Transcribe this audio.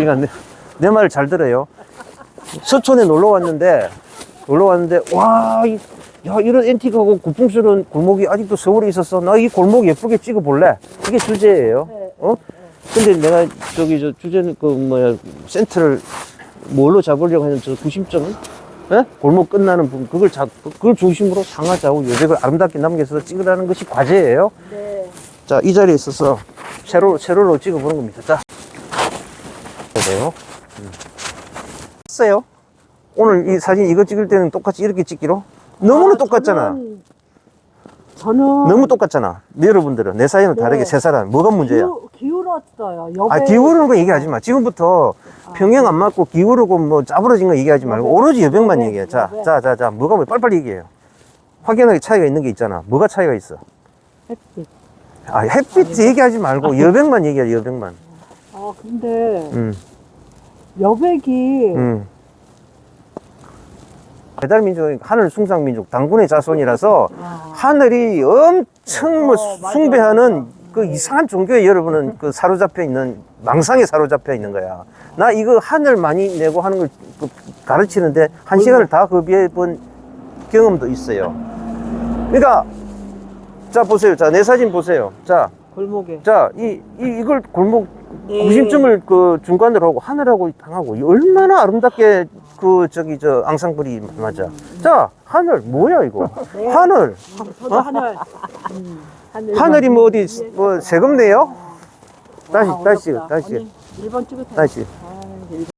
그러니까 내, 내말잘 들어요. 서촌에 놀러 왔는데 놀러 왔는데 와, 이, 야 이런 앤틱하고 고풍스러운 골목이 아직도 서울에 있었어. 나 이 골목 예쁘게 찍어 볼래. 이게 주제예요. 어? 근데 내가 저기 저 주제는 그 뭐야 센터를 뭘로 잡으려고 하는 저 구심점은 예? 골목 끝나는 부분 그걸 잡 그걸 중심으로 상하좌우 여백을 아름답게 남겨서 찍으라는 것이 과제예요. 네. 자, 이 자리에 있어서 세로, 세로로 찍어보는 겁니다. 자. 음. 했어요. 오늘 이 사진 이거 찍을 때는 똑같이 이렇게 찍기로? 너무나 아, 똑같잖아. 저는, 저는 너무 똑같잖아. 여러분들은 내 사연은 네. 다르게 세 사람. 뭐가 문제야? 기울, 기울었어요. 여배. 아, 기울는 거 얘기하지 마. 지금부터 평행 안 맞고 기울고 뭐 짜부러진 거 얘기하지 말고 여백. 오로지 여백만 여백, 얘기해. 자, 여백. 자, 자, 자. 뭐가 뭐 빨리빨리 얘기해요. 확연하게 차이가 있는 게 있잖아. 뭐가 차이가 있어? 햇빛. 아, 햇빛 얘기하지 말고 여백만 얘기해, 여백만. 아 근데 음. 여백이 음. 배달민족은 하늘 숭상민족, 당군의 자손이라서 아, 하늘이 엄청 뭐 어, 맞아, 숭배하는 맞아. 그 이상한 종교에 여러분은 그 사로잡혀 있는 망상에 사로잡혀 있는 거야. 나 이거 하늘 많이 내고 하는 걸 그 가르치는데 한 시간을 다 허비해 본 경험도 있어요. 그러니까 자 보세요. 자 내 사진 보세요. 자, 골목에. 자 이 이 이걸 골목 네. 구심점을 그 중간으로 하고 하늘하고 당하고 이 얼마나 아름답게 그 저기 저 앙상블이 맞아. 자 하늘 뭐야 이거? 네. 하늘 저도 하늘. 음, 하늘. 하늘이 뭐 어디 뭐 세금 내요? 다시 와, 다시. 다시 언니, 1번 찍으세요. 다시. 아,